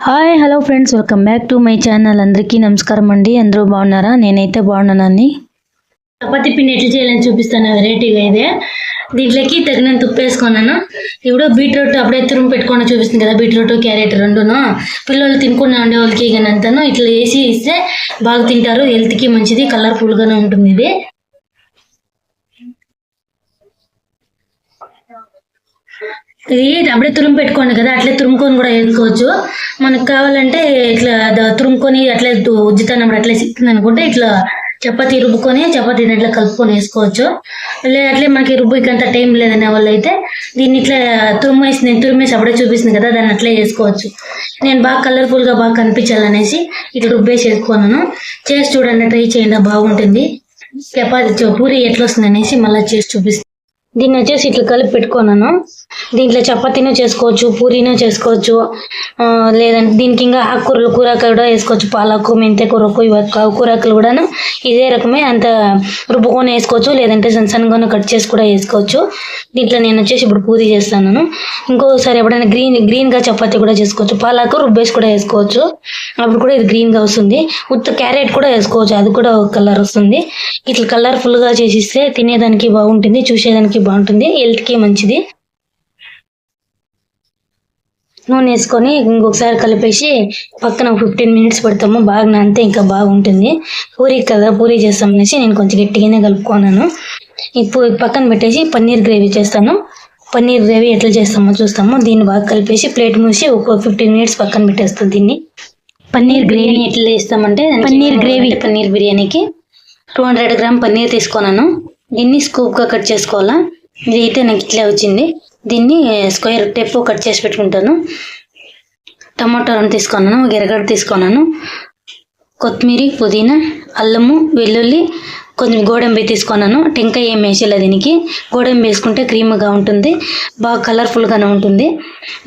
Hi hello friends welcome back to my channel. అందరికీ నమస్కారం అండి. అందరూ బాగున్నారా? నేనైతే బాగున్నానండి. చపాతి పిండి ఎట్లా చేయాలని చూపిస్తాను. వెరైటీగా ఇదే. దీంట్లోకి తగినంత ఉప్పు వేసుకున్నాను. ఇప్పుడు బీట్రూట్ అప్పుడే తురుము పెట్టుకొని చూపిస్తుంది కదా బీట్రూట్ క్యారెట్ రెండును. పిల్లలు తినుకున్నా ఉండే వాళ్ళకి అంతాను ఇట్లా వేసి ఇస్తే బాగా తింటారు. హెల్త్కి మంచిది కలర్ఫుల్గానే ఉంటుంది ఇది. ఇది అప్పుడే తురుము పెట్టుకోండి కదా అట్లే తురుముకొని కూడా వేసుకోవచ్చు. మనకు కావాలంటే ఇట్లా తురుముకొని అట్లే దు- అట్లే సిక్కింది అనుకుంటే ఇట్లా చపాతి రుబ్బుకొని చపాతి ఇట్లా కలుపుకొని వేసుకోవచ్చు. లేదా అట్లే మనకి రుబ్బుకంత టైం లేదనే వాళ్ళు అయితే దీన్ని ఇట్లా తురుమేసి నేను తురుమేసి అప్పుడే చూపిస్తుంది కదా దాన్ని అట్లే వేసుకోవచ్చు. నేను బాగా కలర్ఫుల్గా బాగా కనిపించాలనేసి ఇట్లా రుబ్బేసి వేసుకున్నాను. చేసి చూడండి ట్రై చేయండి బాగుంటుంది. చపాతీ పూరి ఎట్లా వస్తుంది అనేసి మళ్ళీ చేసి చూపిస్తాను దీన్ని వచ్చేసి ఇట్లా కలిపి పెట్టుకున్నాను. దీంట్లో చపాతీను చేసుకోవచ్చు పూరీను చేసుకోవచ్చు. లేదంటే దీనికి ఇంకా ఆకుకూరలు కూరకాయ కూడా వేసుకోవచ్చు. పాలకు మెంతే కూరకు ఇవి కూరకులు కూడాను ఇదే రకమే అంత రుబ్బుకొని వేసుకోవచ్చు. లేదంటే సన్న సన్నగా కట్ చేసి కూడా వేసుకోవచ్చు. దీంట్లో నేను వచ్చేసి ఇప్పుడు పూరి చేస్తాను. ఇంకోసారి ఎప్పుడైనా గ్రీన్ గ్రీన్గా చపాతీ కూడా చేసుకోవచ్చు. పాలకు రుబ్బేసి కూడా వేసుకోవచ్చు. అప్పుడు కూడా ఇది గ్రీన్గా వస్తుంది. ఉత్త క్యారెట్ కూడా వేసుకోవచ్చు. అది కూడా ఒక కలర్ వస్తుంది. ఇట్లా కలర్ఫుల్గా చేసిస్తే తినేదానికి బాగుంటుంది చూసేదానికి బాగుంటుంది. హెల్త్కి మంచిది. నూనె వేసుకొని ఇంకొకసారి కలిపేసి పక్కన ఫిఫ్టీన్ మినిట్స్ పెడతాము. బాగా నానితే ఇంకా బాగుంటుంది. పూరి కదా పూరి చేస్తాం అనేసి నేను కొంచెం గట్టిగానే కలుపుకున్నాను. ఇప్పుడు పక్కన పెట్టేసి పన్నీర్ గ్రేవీ చేస్తాను. పన్నీర్ గ్రేవీ ఎట్లా చేస్తామో చూస్తాము. దీన్ని బాగా కలిపేసి ప్లేట్ మూసి ఒక ఫిఫ్టీన్ మినిట్స్ పక్కన పెట్టేస్తాం దీన్ని. పన్నీర్ గ్రేవీ ఎట్లా చేస్తామంటే పన్నీర్ గ్రేవీ. పన్నీర్ బిర్యానీకి. టూ హండ్రెడ్ గ్రామ్ పన్నీర్ తీసుకున్నాను. దీన్ని స్కూప్గా కట్ చేసుకోవాలా? ఇది అయితే నాకు ఇట్లా వచ్చింది. దీన్ని స్క్వేర్ టెప్ కట్ చేసి పెట్టుకుంటాను. టమాటో రెండు తీసుకున్నాను ఒక ఎర్రగడ్డ తీసుకున్నాను కొత్తిమీర పుదీనా అల్లము వెల్లుల్లి కొంచెం గోడంబి తీసుకున్నాను. టెంకాయ ఏం వేసేలా దీనికి? గోడంబి వేసుకుంటే క్రీమ్గా ఉంటుంది బాగా కలర్ఫుల్గానే ఉంటుంది.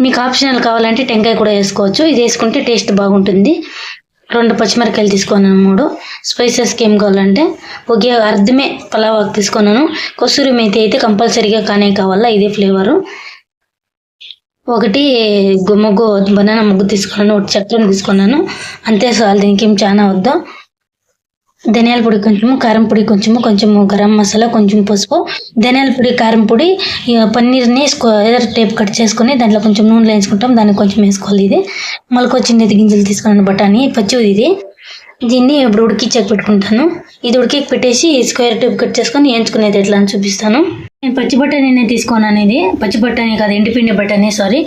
మీకు ఆప్షనల్ కావాలంటే టెంకాయ కూడా వేసుకోవచ్చు. ఇది వేసుకుంటే టేస్ట్ బాగుంటుంది. రెండు పచ్చిమిరకాయలు తీసుకున్నాను మూడు. స్పైసెస్కి ఏం కావాలంటే ఒకే అర్ధమే పలావ్ తీసుకున్నాను. కొసూరి మేతి అయితే కంపల్సరీగా కానే కావాలా ఇదే ఫ్లేవరు ఒకటి గుమ్మగు బనానా ముగ్గు తీసుకున్నాను ఒకటి చక్కెరను తీసుకున్నాను. అంతే చాలు దీనికి ఏం చాలా వద్దా. ధనియాల పొడి కొంచెము కారం పొడి కొంచెము కొంచెము గరం మసాలా కొంచెం పసుపు. ధనియాల పొడి కారం పొడి పన్నీర్ని స్క్వేర్ టేప్ కట్ చేసుకొని దాంట్లో కొంచెం నూనెలో వేసుకుంటాం దాన్ని కొంచెం వేసుకోవాలి ఇది. మొలకొచ్చిన గింజలు తీసుకున్నాను బఠానీ పచ్చిది ఇది దీన్ని ఇప్పుడు ఉడికి చెక్ పెట్టుకుంటాను. ఇది ఉడికి పెట్టేసి స్క్వేర్ టేప్ కట్ చేసుకొని వేయించుకునేది ఎట్లా అని చూపిస్తాను. నేను పచ్చి బఠానీనే తీసుకున్నాను ఇది పచ్చి బఠానీ కాదు ఎండిపిండి బఠానీ సారీ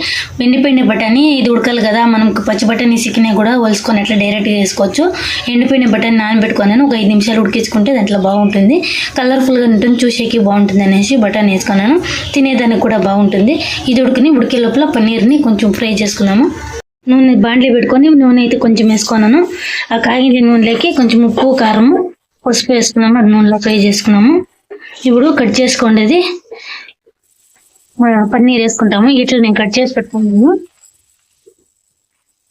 ఎండిపిండి బఠానీ ఇది ఉడకాలి కదా మనం పచ్చి బఠానీ సిక్కినా కూడా వలుసుకొని అట్లా డైరెక్ట్గా వేసుకోవచ్చు ఎండిపిండి బఠానీ నానబెట్టుకున్నాను ఒక ఐదు నిమిషాలు ఉడికించుకుంటే దాంట్లో బాగుంటుంది. కలర్ఫుల్గా ఉంటుంది చూసేకి బాగుంటుంది అనేసి బఠానీ వేసుకున్నాను. తినేదానికి కూడా బాగుంటుంది. ఇది ఉడికిని ఉడికే లోపల పన్నీర్ని కొంచెం ఫ్రై చేసుకున్నాము. నూనె బాండ్లీ పెట్టుకొని నూనె అయితే కొంచెం వేసుకున్నాను. ఆ కాగిన నూనెలోకి కొంచెం ఉప్పు కారం పసుపు వేసుకున్నాము. నూనెలో ఫ్రై చేసుకున్నాము. ఇప్పుడు కట్ చేసుకోండి పన్నీర్ వేసుకుంటాము. ఇట్లా నేను కట్ చేసి పెట్టుకున్నాను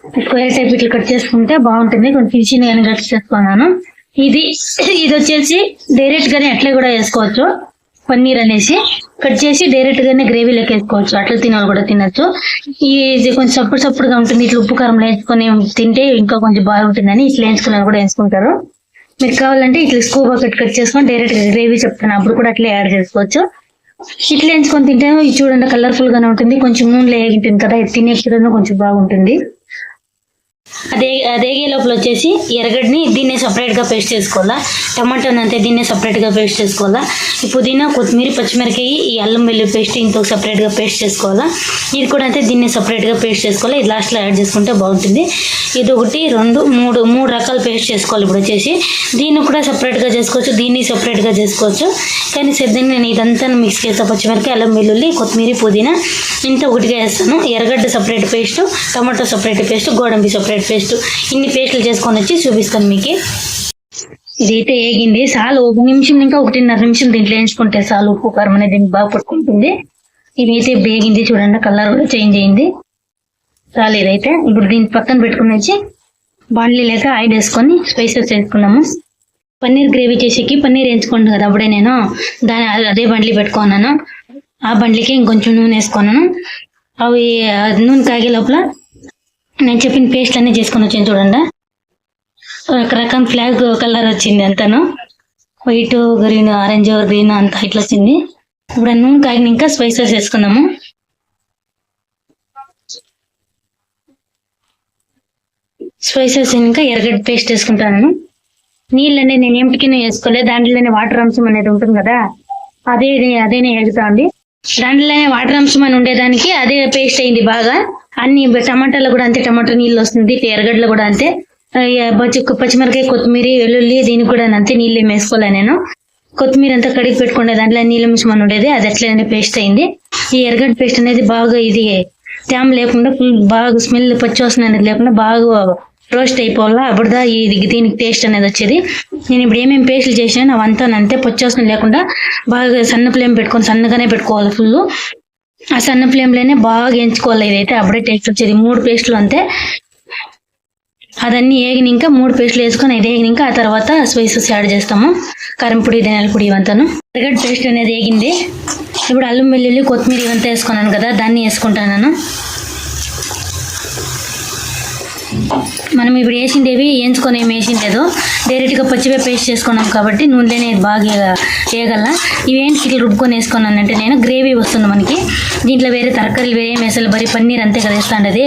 స్క్వేర్ టైప్ ఇట్లా కట్ చేసుకుంటే బాగుంటుంది. కొంచెం చిన్నగానే కట్ చేసుకున్నాను. ఇది ఇది వచ్చేసి డైరెక్ట్ గానే అట్లే కూడా వేసుకోవచ్చు. పన్నీర్ అనేసి. కట్ చేసి డైరెక్ట్ గానే గ్రేవీలోకి వేసుకోవచ్చు. అట్లా తినాలి కూడా తినచ్చు. ఇది కొంచెం సప్పుడు సప్పుడుగా ఉంటుంది. ఇట్లా ఉప్పు కారం వేసుకొని తింటే ఇంకా కొంచెం బాగుంటుందని ఇట్లా వేసుకున్నాను కూడా వేసుకుంటారు. మీకు కావాలంటే ఇట్లా స్కూబా కట్ కట్ చేసుకొని డైరెక్ట్ గ్రేవీ చెప్తాను అప్పుడు కూడా అట్లా యాడ్ చేసుకోవచ్చు. ఇట్లా ఎంచుకొని తింటే ఇది చూడండి కలర్ఫుల్ గానే ఉంటుంది. కొంచెం నూనెలో వేగింటుంది కదా ఇది తినే కూడా కొంచెం బాగుంటుంది. అదే అదేగే లోపల వచ్చేసి ఎర్రగడ్డని దీన్నే సపరేట్గా పేస్ట్ చేసుకోవాలా? టమాటాని అంతే దీన్నే సపరేట్గా పేస్ట్ చేసుకోవాలా? ఈ పుదీనా కొత్తిమీర పచ్చిమిరకాయ ఈ అల్లం వెల్లుల్లి పేస్ట్ ఇంకొక సపరేట్గా పేస్ట్ చేసుకోవాలా? ఇది కూడా అంతే దీన్ని సపరేట్గా పేస్ట్ చేసుకోవాలి? ఇది లాస్ట్లో యాడ్ చేసుకుంటే బాగుంటుంది. ఇది ఒకటి రెండు మూడు మూడు రకాల పేస్ట్ చేసుకోవాలి ఇప్పుడు వచ్చేసి. దీన్ని కూడా సపరేట్గా చేసుకోవచ్చు దీన్ని సపరేట్గా చేసుకోవచ్చు. కానీ సిద్ధంగా నేను ఇదంతా మిక్స్ చేస్తాను పచ్చిమిరకాయ అల్లం వెల్లుల్లి కొత్తిమీర పుదీనా ఇంత ఒకటిగా వేస్తాను. ఎర్రగడ్డ separate paste tomato separate paste గోడంబి separate paste ఇన్ని పేస్ట్లు చేసుకొని వచ్చి చూపిస్తాను మీకు. ఇదైతే ఏగింది చాలు ఒక నిమిషం ఇంకా ఒకటిన్నర నిమిషం దీంట్లో వేయించుకుంటే చాలు ఉప్పు కారం అనేది దీనికి బాగా పట్టుకుంటుంది. ఇదైతే బేగింది చూడండి కలర్ కూడా చేంజ్ అయింది. రాలేదైతే ఇప్పుడు దీన్ని పక్కన పెట్టుకుని వచ్చి బాండ్లీ లేక ఆయిల్ వేసుకొని స్పైసెస్ వేసుకున్నాము. పన్నీర్ గ్రేవీ చేసేకి పన్నీర్ వేయించుకోండి కదా అప్పుడే నేను. దాని అదే బండ్లీ పెట్టుకున్నాను. ఆ బండ్లీకి ఇంకొంచెం నూనె వేసుకున్నాను. అవి నూనె కాగే లోపల నేను చెప్పిన పేస్ట్ అన్ని చేసుకొని వచ్చాను చూడండి. ఒక రకం ఫ్లాగ్ కలర్ వచ్చింది అంతాను. వైట్ గ్రీన్ ఆరెంజ్ గ్రీన్ అంతా ఇట్లా వచ్చింది. ఇప్పుడు నూనె కాగిన ఇంకా స్పైసెస్ వేసుకుందాము స్పైసెస్ ఇంకా ఎర్రగడ్డ పేస్ట్ వేసుకుంటాను. నీళ్ళు అనేది నేను ఎంపికనే వేసుకోలేదు దాంట్లోనే వాటర్ అంశం అనేది ఉంటుంది కదా? అదే అదేనే ఎగుతా ఉంది. దాంట్లోనే వాటర్ అంశం అని ఉండేదానికి అదే పేస్ట్ అయింది బాగా. అన్ని టమాటాలో కూడా అంతే టమాటా నీళ్ళు వస్తుంది ఎర్రగడ్డలు కూడా అంతే. పచ్చిమిరకాయ కొత్తిమీర వెల్లుల్లి దీనికి కూడా అంతే నీళ్ళు వేసుకోలే నేను. కొత్తిమీర అంతా కడిగి పెట్టుకునే దాంట్లో నీళ్ళ మిషన్ ఉండేది అది అట్లనే పేస్ట్ అయింది. ఈ ఎర్రగడ్డ పేస్ట్ అనేది బాగా ఇది తేమ లేకుండా ఫుల్ బాగా స్మెల్ పచ్చివాసన అనేది లేకుండా బాగా రోస్ట్ అయిపోవాలా అప్పుడుదా ఇది దీనికి టేస్ట్ అనేది వచ్చేది. నేను ఇప్పుడు ఏమేమి పేస్ట్లు చేసినా అవంతా అంతే పచ్చివాసన లేకుండా బాగా సన్న ఫ్లేమ్ పెట్టుకొని సన్నగానే పెట్టుకోవాలి ఫుల్ ఆ సన్న ఫ్లేమ్లోనే బాగా ఎంచుకోవాలి ఇదైతే అప్పుడే టేస్ట్ వచ్చేది. మూడు పేస్ట్లు అంతే. అదన్నీ ఏగిన ఇంకా మూడు పేస్ట్లు వేసుకొని అది ఏగినాక ఇంకా ఆ తర్వాత స్పైసెస్ యాడ్ చేస్తాము. కారం పొడి ధనియాల పొడి ఇవంతాను. ఎర్రగడ్డ పేస్ట్ అనేది ఏగింది. ఇప్పుడు అల్లం వెల్లుల్లి కొత్తిమీర ఇవంతా వేసుకున్నాను కదా దాన్ని వేసుకుంటాను మనం ఇప్పుడు వేసిండేవి వేయించుకొని ఏమి వేసిండేదో డైరెక్ట్గా పచ్చివే పేస్ట్ చేసుకున్నాం కాబట్టి నూనెలోనే ఇది బాగా వేయగల ఇవేంటి ఇట్లా రుబ్బుకొని వేసుకున్నానంటే నేను గ్రేవీ వస్తుంది మనకి. దీంట్లో వేరే తరకారీలు వేరే వేసాలి బరీ పన్నీర్ అంతే కదా వేస్తాండది.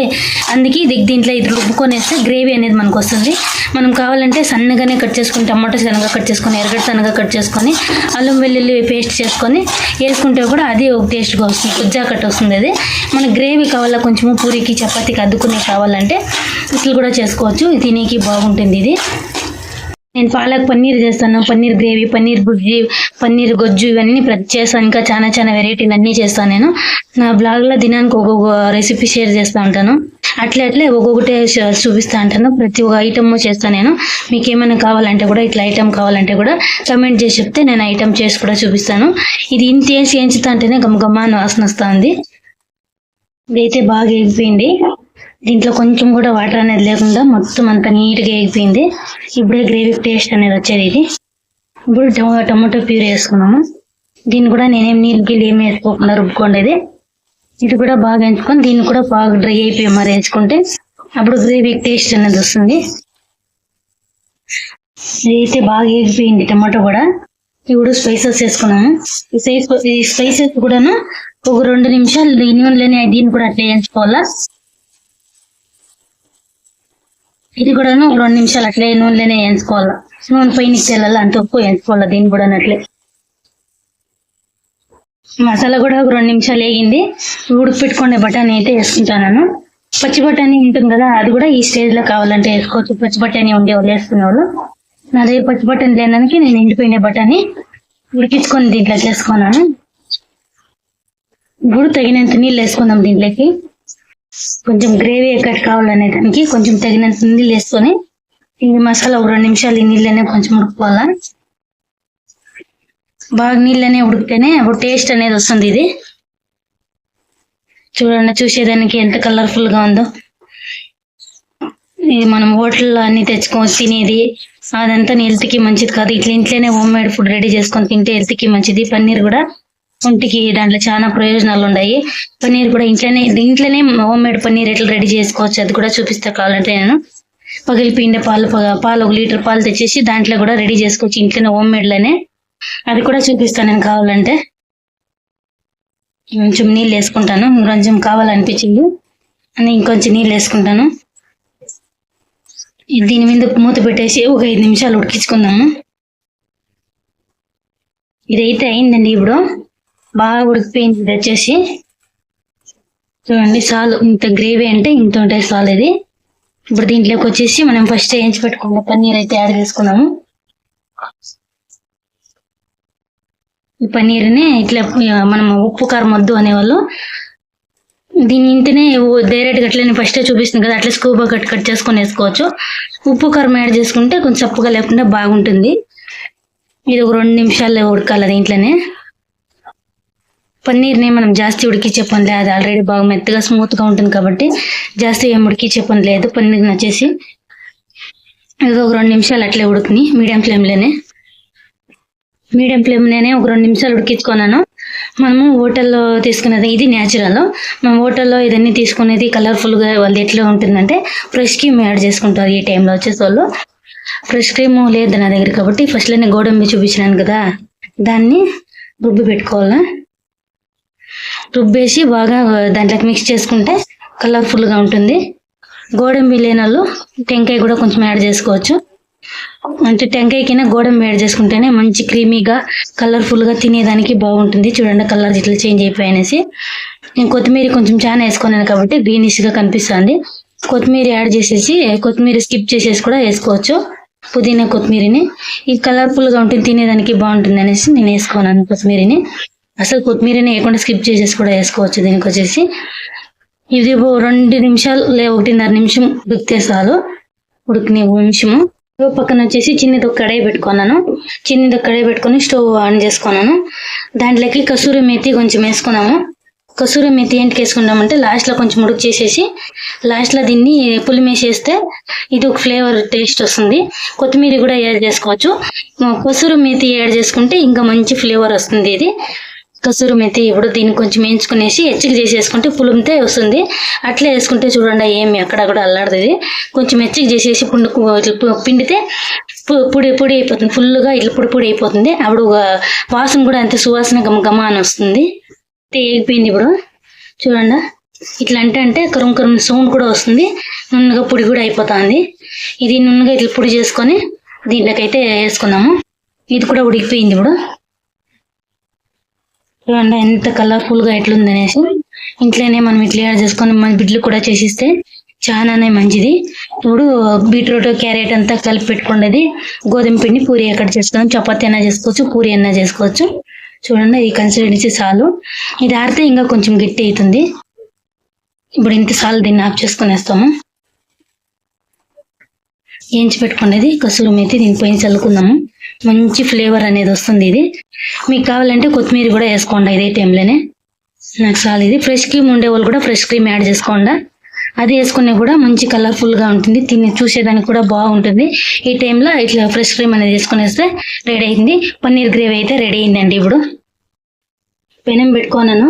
అందుకే ఇది దీంట్లో ఇది రుబ్బుకొని వేస్తే గ్రేవీ అనేది మనకు వస్తుంది. మనం కావాలంటే సన్నగానే కట్ చేసుకుని టమాటో సన్నగా కట్ చేసుకొని ఎరగడ్డ సన్నగా కట్ చేసుకొని అల్లం వెల్లుల్లి పేస్ట్ చేసుకొని వేసుకుంటే కూడా అది ఒక టేస్ట్గా వస్తుంది ఉజ్జా కట్ వస్తుంది అది. మన గ్రేవీ కావాలా కొంచెము పూరికి చపాతీకి అద్దుకునే కావాలంటే ఇట్లా కూడా చేసుకుంటాం చేసుకోవచ్చు తినేకి బాగుంటుంది ఇది. నేను పాలక్ పన్నీర్ చేస్తాను. పన్నీర్ గ్రేవీ పన్నీర్ బుజ్జి పన్నీర్ గొజ్జు ఇవన్నీ ప్రతి చేస్తాను. ఇంకా చాలా చాలా వెరైటీలు అన్నీ చేస్తాను నేను. నా బ్లాగ్లో దినానికి ఒక్కొక్క రెసిపీ షేర్ చేస్తూ ఉంటాను. అట్లే అట్లే ఒక్కొక్కటే చూపిస్తూ ఉంటాను. ప్రతి ఒక్క ఐటమ్ చేస్తాను నేను. మీకు ఏమైనా కావాలంటే కూడా ఇట్లా ఐటమ్ కావాలంటే కూడా కమెంట్ చేసి చెప్తే నేను ఐటమ్ చేసి కూడా చూపిస్తాను. ఇది ఇంత వేసి ఎంచుతా అంటేనే గమగమ్మ అని వాసన వస్తుంది ఇదైతే బాగా ఎగిపోయింది. దీంట్లో కొంచెం కూడా వాటర్ అనేది లేకుండా మొత్తం అంత నీట్గా ఎగిపోయింది ఇప్పుడే గ్రేవీ టేస్ట్ అనేది వచ్చేది ఇది. ఇప్పుడు టమాటో ప్యూరీ వేసుకున్నాము. దీన్ని కూడా నేనేం నీళ్ళు గిల్లు ఏమి వేసుకోకుండా రుబ్బుకోండి ఇది కూడా బాగా ఎంచుకొని దీన్ని కూడా బాగా డ్రై అయిపోయి మరి ఎంచుకుంటే అప్పుడు గ్రేవీ టేస్ట్ అనేది వస్తుంది. ఇదైతే బాగా ఎగిపోయింది టమాటో కూడా. ఇప్పుడు స్పైసెస్ వేసుకున్నాము. ఈ ఈ స్పైసెస్ కూడాను ఒక రెండు నిమిషాలు ఈ నూనెలోనే దీన్ని కూడా అట్లా వేయించుకోవాలా ఇది కూడాను ఒక రెండు నిమిషాలు అట్లే నూనెలోనే వేయించుకోవాలా. నూనె పైన తెల్లాలి అంత ఉప్పు వేయించుకోవాలా దీన్ని కూడా అట్లే. మసాలా కూడా ఒక రెండు నిమిషాలు వేగింది. ఉడికి పెట్టుకునే బఠానీ అయితే వేసుకుంటాను పచ్చి బఠానీ ఉంటుంది కదా అది కూడా ఈ స్టేజ్లో కావాలంటే వేసుకోవచ్చు. పచ్చి బఠానీ ఉండే వాళ్ళు వేసుకునేవాళ్ళు. నా దగ్గర పచ్చి బఠానీ లేదానికి నేను ఎండిపోయిన బఠానీ ఉడికించుకొని దీంట్లోకి వేసుకున్నాను. ఇప్పుడు తగినంత నీళ్ళు వేసుకుందాం దీంట్లోకి. కొంచెం గ్రేవీ ఎక్కడ కావాలనే దానికి కొంచెం తగినంత నీళ్ళు వేసుకొని ఇది మసాలా ఒక రెండు నిమిషాలు ఈ నీళ్ళనే కొంచెం ఉడుకోవాలా బాగా నీళ్ళనే ఉడికితేనే అప్పుడు టేస్ట్ అనేది వస్తుంది ఇది. చూడండి చూసేదానికి ఎంత కలర్ఫుల్గా ఉందో. ఇది మనం హోటల్లో అన్ని తెచ్చుకొని తినేది అదంతా హెల్త్కి మంచిది కాదు. ఇట్లా ఇంట్లోనే హోమ్ మేడ్ ఫుడ్ రెడీ చేసుకొని తింటే హెల్త్కి మంచిది. పన్నీర్ కూడా ఒంటికి దాంట్లో చాలా ప్రయోజనాలు ఉన్నాయి. పన్నీర్ కూడా ఇంట్లోనే ఇంట్లోనే హోమ్ మేడ్ పన్నీర్ ఎట్లా రెడీ చేసుకోవచ్చు అది కూడా చూపిస్తా కావాలంటే నేను. పగిలిపోయిన పాలు పాలు ఒక లీటర్ పాలు తెచ్చేసి దాంట్లో కూడా రెడీ చేసుకోవచ్చు ఇంట్లోనే హోమ్ మేడ్లోనే అది కూడా చూపిస్తాను నేను కావాలంటే. కొంచెం నీళ్ళు వేసుకుంటాను. కొంచెం కావాలనిపించింది. అని ఇంకొంచెం నీళ్ళు వేసుకుంటాను. దీని మీద మూత పెట్టేసి ఒక ఐదు నిమిషాలు ఉడికించుకుందాము. ఇదైతే అయిందండి ఇప్పుడు. బాగా ఉడికిపోయింది ఇది వచ్చేసి చూడండి సాల్ ఇంత గ్రేవీ అంటే ఇంత ఉంటాయి సాల్ ఇది. ఇప్పుడు దీంట్లోకి వచ్చేసి మనం ఫస్ట్ వేయించి పెట్టుకున్న పన్నీర్ అయితే యాడ్ చేసుకున్నాము. ఈ పన్నీర్ని ఇట్లా మనం ఉప్పు కారం వద్దు అనేవాళ్ళు దీని ఇంటనే డైరెక్ట్ అట్లనే ఫస్ట్ చూపిస్తుంది కదా అట్లా స్కూబా కట్ కట్ చేసుకొని వేసుకోవచ్చు. ఉప్పు కారం యాడ్ చేసుకుంటే కొంచెం చప్పుగా లేకుండా బాగుంటుంది. ఇది ఒక రెండు నిమిషాల్లో ఉడకాలి దీంట్లోనే. పన్నీర్ని మనం జాస్తి ఉడికిచ్చే పని లేదు. ఆల్రెడీ బాగా మెత్తగా స్మూత్గా ఉంటుంది కాబట్టి జాస్తి ఏం ఉడికిచ్చే పని లేదు. పన్నీర్ని వచ్చేసి ఇది ఒక రెండు నిమిషాలు అట్లే ఉడుకుని మీడియం ఫ్లేమ్లోనే మీడియం ఫ్లేమ్లోనే ఒక రెండు నిమిషాలు ఉడికించుకున్నాను. మనము హోటల్లో తీసుకునేది ఇది న్యాచురల్ మనం హోటల్లో ఇదన్నీ తీసుకునేది కలర్ఫుల్గా వాళ్ళు ఎట్లా ఉంటుందంటే ఫ్రెష్ క్రీమ్ యాడ్ చేసుకుంటారు ఈ టైంలో వచ్చేసి వాళ్ళు ఫ్రెష్ క్రీమ్ లేదు నా దగ్గర కాబట్టి ఫస్ట్లోనే గోడంబి చూపించినాను కదా. దాన్ని రుబ్బి పెట్టుకోవాలా? రుబ్బేసి బాగా దాంట్లోకి మిక్స్ చేసుకుంటే కలర్ఫుల్గా ఉంటుంది. గోడంబి లేని వాళ్ళు టెంకాయ కూడా కొంచెం యాడ్ చేసుకోవచ్చు. అంటే టెంకాయకైనా గోడంబి యాడ్ చేసుకుంటేనే మంచి క్రీమీగా కలర్ఫుల్గా తినేదానికి బాగుంటుంది. చూడండి కలర్ ఇట్లా చేంజ్ అయిపోయి అనేసి. నేను కొత్తిమీర కొంచెం చాలా వేసుకున్నాను కాబట్టి గ్రీనిష్గా కనిపిస్తుంది. కొత్తిమీర యాడ్ చేసేసి కొత్తిమీర స్కిప్ చేసేసి కూడా వేసుకోవచ్చు. పుదీనా కొత్తిమీరని. ఇది కలర్ఫుల్గా ఉంటుంది తినేదానికి బాగుంటుంది అనేసి నేను వేసుకున్నాను కొత్తిమీరని. అసలు కొత్తిమీరని వేయకుండా స్కిప్ చేసేసి కూడా వేసుకోవచ్చు దీనికి వచ్చేసి. ఇది రెండు నిమిషాలు లే ఒకటిన్నర నిమిషం ఉడికితే చాలు. ఉడికిన నిమిషము. స్టవ్ పక్కన వచ్చేసి చిన్నది ఒక కడాయి పెట్టుకున్నాను. చిన్నది ఒక కడాయి పెట్టుకొని స్టవ్ ఆన్ చేసుకున్నాను. దాంట్లోకి కసూరి మేతి కొంచెం వేసుకున్నాము. కసూరి మేతి ఏంటికి వేసుకున్నామంటే లాస్ట్లో కొంచెం ఉడుకు చేసేసి లాస్ట్లో దీన్ని పులిమేసేస్తే ఇది ఒక ఫ్లేవర్ టేస్ట్ వస్తుంది. కొత్తిమీర కూడా యాడ్ చేసుకోవచ్చు. కసూరి మేతి యాడ్ చేసుకుంటే ఇంకా మంచి ఫ్లేవర్ వస్తుంది ఇది. కసూరి మెతి ఇప్పుడు దీన్ని కొంచెం వేయించుకునేసి ఎచ్చిక చేసేసుకుంటే పులుమితే వస్తుంది. అట్లే వేసుకుంటే చూడండి ఏమి అక్కడ కూడా అల్లాడదు కొంచెం ఎచ్చిక చేసేసి పుండు ఇట్లా పిండితే పొడి పొడి అయిపోతుంది. ఫుల్గా ఇట్లా పొడి పొడి అయిపోతుంది. అప్పుడు ఒక వాసన కూడా అంతే సువాసన గమ గమ అని వస్తుంది. ఏగిపోయింది వేగిపోయింది ఇప్పుడు. చూడండి. ఇట్లా అంటే అంటే కరుం కరుం సౌండ్ కూడా వస్తుంది. నున్నగా పొడి కూడా అయిపోతుంది. ఇది నున్నగా ఇట్లా పొడి చేసుకొని దీంట్లోకైతే వేసుకుందాము. ఇది కూడా ఉడికిపోయింది ఇప్పుడు. చూడండి ఎంత కలర్ఫుల్గా ఎట్లుంది అనేసి ఇంట్లోనే మనం ఇట్లా యాడ్ చేసుకొని మన బిడ్డలు కూడా చేసిస్తే చాలానే మంచిది. ఇప్పుడు బీట్రూట్ క్యారెట్ అంతా కలిపి పెట్టుకున్నది గోధుమ పిండి పూరి ఎక్కడ చేసుకోవచ్చు చపాతీ అయినా చేసుకోవచ్చు పూరి అయినా చేసుకోవచ్చు. చూడండి ఈ కన్సిస్టెన్సీ చాలు. ఇది ఆడితే ఇంకా కొంచెం గట్టి అవుతుంది. ఇప్పుడు ఇంత సాలు దీన్ని ఆఫ్ చేసుకునేస్తాము. ఏంచి పెట్టుకునేది? కసూరి మేతి దీనిపైన చల్లుకుందాము. మంచి ఫ్లేవర్ అనేది వస్తుంది ఇది. మీకు కావాలంటే కొత్తిమీర కూడా వేసుకోండి ఇదే టైంలోనే నాకు చాలా ఇది ఫ్రెష్ క్రీమ్ ఉండే వాళ్ళు కూడా ఫ్రెష్ క్రీమ్ యాడ్ చేసుకోండి. అది వేసుకునే కూడా మంచి కలర్ఫుల్గా ఉంటుంది. తిని చూసేదానికి కూడా బాగుంటుంది. ఈ టైంలో ఇట్లా ఫ్రెష్ క్రీమ్ అనేది వేసుకునేస్తే రెడీ అయింది. పన్నీర్ గ్రేవీ అయితే రెడీ అయిందండి ఇప్పుడు. పెనం పెట్టుకున్నాను.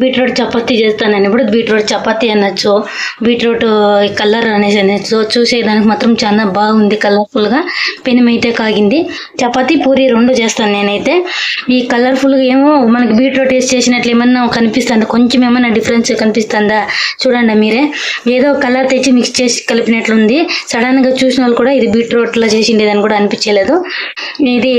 బీట్రూట్ చపాతీ చేస్తాను ఇప్పుడు బీట్రూట్ చపాతీ అనొచ్చు బీట్రూట్ కలర్ అనేసి అనొచ్చు. చూసేదానికి మాత్రం చాలా బాగుంది కలర్ఫుల్గా. కాగింది. చపాతీ పూరి రెండు చేస్తాను నేనైతే. ఈ కలర్ఫుల్గా ఏమో మనకి బీట్రూట్ వేసి చేసినట్లు ఏమన్నా కనిపిస్తుందా? కొంచెం ఏమన్నా డిఫరెన్స్ కనిపిస్తుందా? చూడండి మీరే. ఏదో కలర్ తెచ్చి మిక్స్ చేసి కలిపినట్లుంది. సడన్గా చూసిన వాళ్ళు కూడా ఇది బీట్రూట్లో చేసిండేదని కూడా అనిపించలేదు. ఇది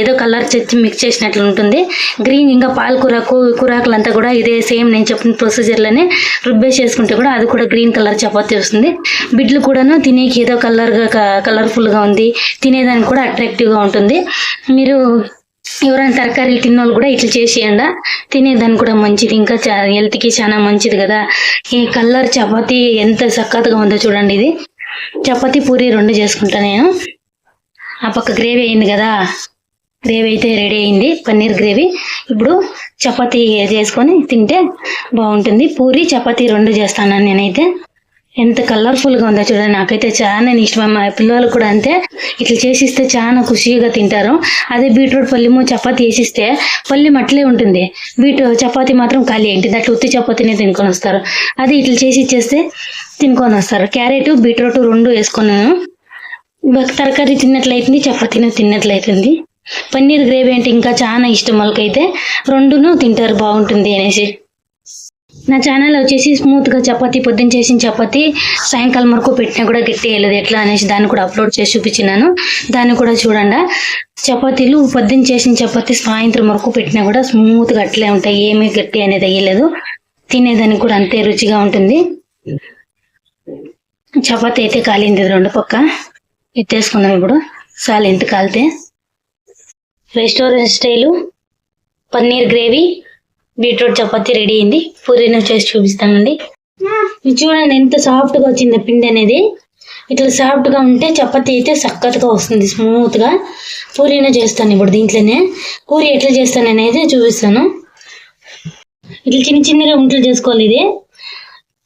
ఏదో కలర్ తెచ్చి మిక్స్ చేసినట్లు ఉంటుంది గ్రీన్ ఇంకా పాలకూర కూరాకులంతా కూడా ఇదే సేమ్ నేను చెప్పిన ప్రొసీజర్లోనే రుబ్బేసి చేసుకుంటే కూడా అది కూడా గ్రీన్ కలర్ చపాతీ వస్తుంది. బిడ్లు కూడాను తినేకి ఏదో కలర్గా కలర్ఫుల్గా ఉంది. తినేదానికి కూడా అట్రాక్టివ్గా ఉంటుంది. మీరు ఎవరైనా తరకారీలు తిన్న వాళ్ళు కూడా ఇట్లా చేసేయండి. తినేదానికి కూడా మంచిది. ఇంకా చా- హెల్త్కి చాలా మంచిది కదా. ఈ కలర్ చపాతీ ఎంత సక్కత్గా ఉందో చూడండి ఇది. చపాతీ పూరి రెండు చేసుకుంటా నేను. ఆ పక్క గ్రేవీ అయింది కదా. గ్రేవీ అయితే రెడీ అయింది పన్నీర్ గ్రేవీ. ఇప్పుడు చపాతీ చేసుకొని తింటే బాగుంటుంది. పూరి చపాతీ రెండు చేస్తాను నేనైతే. ఎంత కలర్ఫుల్గా ఉందో చూడండి నాకైతే చాలా ఇష్టం. మా పిల్లలు కూడా అంతే. ఇట్లా చేసిస్తే చాలా ఖుషిగా తింటారు. అదే బీట్రూట్ పల్లిము చపాతీ వేసిస్తే పల్లి అట్లే ఉంటుంది. బీట్ చపాతీ మాత్రం ఖాళీ ఏంటి అట్లా ఉత్తి చపాతీనే తినుకొని వస్తారు. అది ఇట్లా చేసి ఇచ్చేస్తే తినుకొని వస్తారు. క్యారెట్ బీట్రూట్ రెండు వేసుకున్నాను. తరకారీ తిన్నట్లయితుంది చపాతీనే తిన్నట్లయితుంది. పన్నీర్ గ్రేవీ అంటే ఇంకా చాలా ఇష్టం వాళ్ళకైతే. రెండును తింటారు బాగుంటుంది అనేసి. నా ఛానల్ వచ్చేసి స్మూత్గా పొద్దున్న చేసిన చపాతి సాయంకాలం వరకు పెట్టినా కూడా గట్టి వేయలేదు ఎట్లా అనేసి దాన్ని కూడా అప్లోడ్ చేసి చూపించినాను. దాన్ని కూడా చూడండి. చపాతీలు పొద్దున్న చేసిన చపాతీ సాయంత్రం వరకు పెట్టినా కూడా స్మూత్గా అట్లే ఉంటాయి. ఏమీ గట్టి అనేది అయ్యలేదు. తినేదానికి కూడా అంతే రుచిగా ఉంటుంది. చపాతి అయితే కాలింది రెండు పక్క. ఎత్తేసుకుందాం ఇప్పుడు. చాలు ఎంత కాలితే. Restaurant style paneer gravy beetroot chapati ready అయింది. పూరీను చేసి చూపిస్తానండి. ఇది చూడండి ఎంత సాఫ్ట్గా వచ్చింది పిండి అనేది. ఇట్లా సాఫ్ట్గా ఉంటే చపాతీ అయితే చక్కగా వస్తుంది స్మూత్గా. పూరీను చేస్తాను ఇప్పుడు దీంట్లోనే. పూరి ఎట్లా చేస్తాను అనేది చూపిస్తాను. ఇట్లా చిన్న చిన్నగా ఉంటలు చేసుకోవాలి ఇది.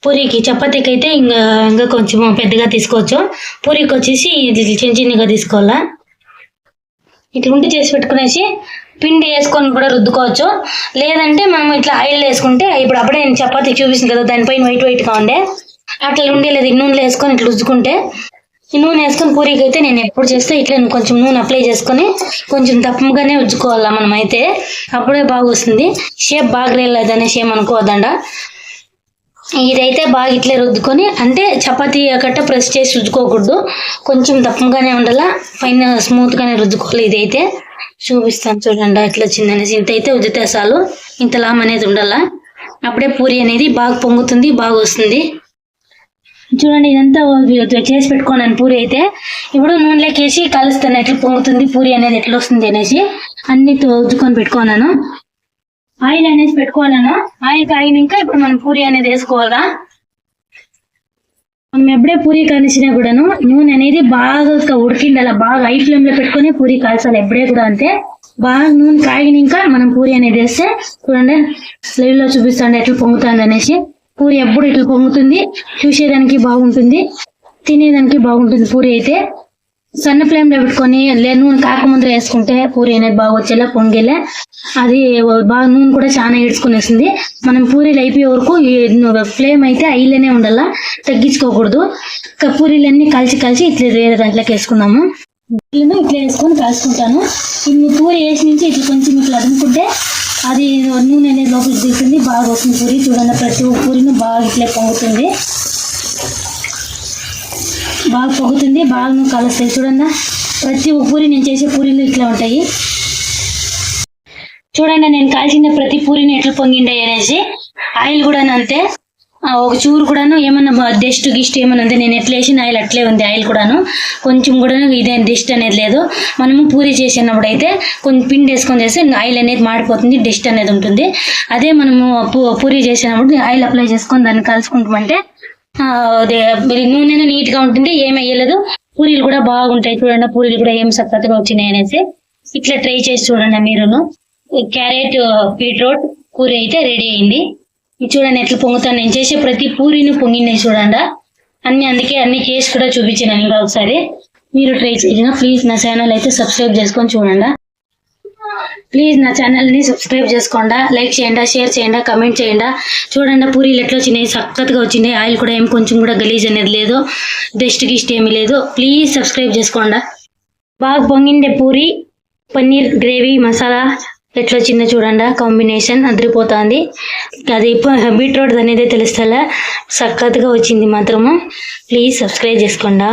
పూరికి చపాతీకి అయితే ఇంకా ఇంకా కొంచెం పెద్దగా తీసుకోవచ్చు. పూరికి వచ్చేసి ఇది చిన్న చిన్నగా తీసుకోవాలా. ఇట్లా ఉంటే చేసి పెట్టుకునేసి పిండి వేసుకొని కూడా రుద్దుకోవచ్చు. లేదంటే మనం ఇట్లా ఆయిల్ వేసుకుంటే ఇప్పుడు అప్పుడే నేను చపాతీ చూపిస్తుంది కదా దానిపైన వైట్ వైట్గా ఉండే. అట్లా ఉండే లేదు నూనెలో వేసుకొని ఇట్లా రుద్దుకుంటే. ఈ నూనె వేసుకొని పూరికి అయితే నేను ఎప్పుడు చేస్తే ఇట్లా కొంచెం నూనె అప్లై చేసుకొని కొంచెం దప్పగానే ఉజ్జుకోవాలా మనం అయితే అప్పుడే బాగా వస్తుంది షేప్ బాగా లేదనే షేప్ అనుకోవద్దండ. ఇదైతే బాగా ఇట్లే రుద్దుకొని అంటే చపాతీ కట్ట ప్రెస్ చేసి రుద్దుకోకూడదు. కొంచెం దప్పంగానే ఉండాలా పైన స్మూత్గానే రుద్దుకోవాలి ఇదైతే. చూపిస్తాను చూడండి ఇట్లా వచ్చిందనేసి ఇంత అయితే ఉద్దితే చాలు. ఇంత లామ్ అనేది ఉండాలా. అప్పుడే పూరి అనేది బాగా పొంగుతుంది బాగా వస్తుంది. చూడండి ఇదంతా చేసి పెట్టుకున్నాను పూరి అయితే. ఇప్పుడు నూనెలోకి వేసి కలుస్తాను ఎట్లా పొంగుతుంది పూరి అనేది ఎట్లా వస్తుంది అనేసి. అన్ని ఉద్దుకొని పెట్టుకున్నాను. ఆయిల్ అనేది పెట్టుకోవాలను? ఆయిల్ కాగినాక ఇప్పుడు మనం పూరి అనేది వేసుకోవాలా మనం ఎప్పుడే పూరి కాల్చినా కూడాను నూనె అనేది బాగా ఉడికిండాల బాగా హై ఫ్లేమ్లో పెట్టుకొని పూరి కాల్చాలి ఎప్పుడే కూడా అంతే. బాగా నూనె కాగినాక మనం పూరి అనేది వేస్తే చూడండి లైవ్లో చూపిస్తాండి ఎట్లా పొంగుతుంది అనేసి. పూరి ఎప్పుడు ఇట్లా పొంగుతుంది చూసేదానికి బాగుంటుంది తినేదానికి బాగుంటుంది పూరి అయితే. సన్న ఫ్లేమ్లో పెట్టుకొని లే నూనె కాకముందు వేసుకుంటే పూరి అనేది బాగా వచ్చేలా పొంగేలా. అది బాగా నూనె కూడా చాలా ఏడ్చుకునేస్తుంది మనం పూరీలు అయిపోయే వరకు ఫ్లేమ్ అయితే ఐలోనే ఉండాలా తగ్గించుకోకూడదు. ఇంకా పూరీలన్నీ కలిసి కలిసి ఇట్లా వేరే దాంట్లోకి వేసుకున్నాము ఇట్లా ఇట్లా వేసుకొని కలుసుకుంటాను ఇన్ని పూరి వేసి నుంచి ఇట్లా కొంచెం ఇట్లా అదుముకుంటే అది నూనె అనేది లోపలికి దిగుతుంది బాగా వస్తుంది పూరి. చూడండి ప్రతి పూరిని బాగా ఇట్లా పొంగుతుంది. బాగా పొగుతుంది బాగా నువ్వు కలుస్తాయి చూడండి ప్రతి ఒక్క పూరి నేను చేసే పూరీలు ఇట్లా ఉంటాయి. చూడండి నేను కాల్చిన ప్రతి పూరిని ఎట్లా పొంగిండే అనేసి ఆయిల్ కూడా అంతే. ఒక చూరు కూడాను ఏమన్నా డస్ట్ గిస్ట్ ఏమన్నా ఉంది నేను ఎట్లా వేసిన ఆయిల్ అట్లే ఉంది ఆయిల్ కూడాను. కొంచెం కూడా ఇదేం డస్ట్ అనేది లేదు. మనము పూరి చేసినప్పుడు అయితే కొంచెం పిండి వేసుకొని చేస్తే ఆయిల్ అనేది మాడిపోతుంది డస్ట్ అనేది ఉంటుంది. అదే మనము పూరి చేసినప్పుడు ఆయిల్ అప్లై చేసుకొని దాన్ని కలుసుకుంటామంటే ఆ, నూనె నీట్గా ఉంటుంది ఏమి వేయలేదు. పూరీలు కూడా బాగుంటాయి చూడండి పూరీలు కూడా ఏం చక్కగా వచ్చినాయి అనేసి. ఇట్లా ట్రై చేసి చూడండి మీరును. క్యారెట్ బీట్రూట్ పూరి అయితే రెడీ అయింది. చూడండి ఎట్లా పొంగుతాను. నేను చేసే ప్రతి పూరిని పొంగినాయి చూడండి. అన్ని అందుకే అన్ని కేస్ కూడా చూపించాను ఇంకా ఒకసారి. మీరు ట్రై చేసిన ప్లీజ్ నా ఛానల్ అయితే సబ్స్క్రైబ్ చేసుకొని చూడండి. ప్లీజ్ నా ఛానల్ని సబ్స్క్రైబ్ చేసుకోండి లైక్ చేయండి షేర్ చేయండి కమెంట్ చేయండి. చూడండి పూరీలు ఎట్లా వచ్చినాయి? సక్కత్గా వచ్చినాయి. ఆయిల్ కూడా ఏం కొంచెం కూడా గలీజ్ అనేది లేదు. బెస్ట్ గిస్ట్ ఏమీ లేదు. ప్లీజ్ సబ్స్క్రైబ్ చేసుకోండా. బాగా పొంగిండే పూరి పన్నీర్ గ్రేవీ మసాలా ఎట్లా వచ్చిందో చూడండి. కాంబినేషన్ అదిరిపోతుంది. అది బీట్రూట్ అనేది తెలుస్తా సక్కత్గా వచ్చింది మాత్రము. Please subscribe చేసుకోండా.